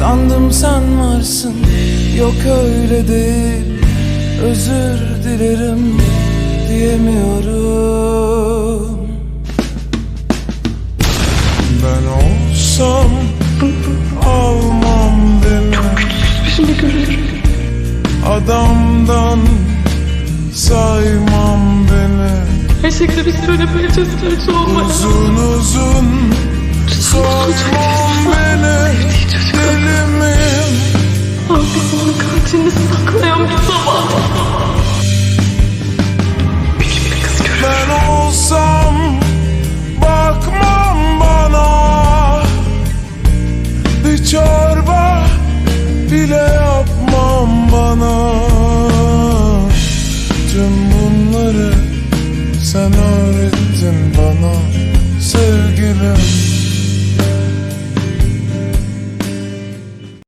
Sandım sen varsın. Yok öyle değil. Özür dilerim Diyemiyorum. Ben olsam Almam beni Şimdi görürüm. Adamdan Saymam beni şekilde biz söylemeye çalışıyoruz olmayan. Uzun uzun Sormam Bir çorba bile yapmam bana. Tüm bunları sen öğrettin bana sevgilim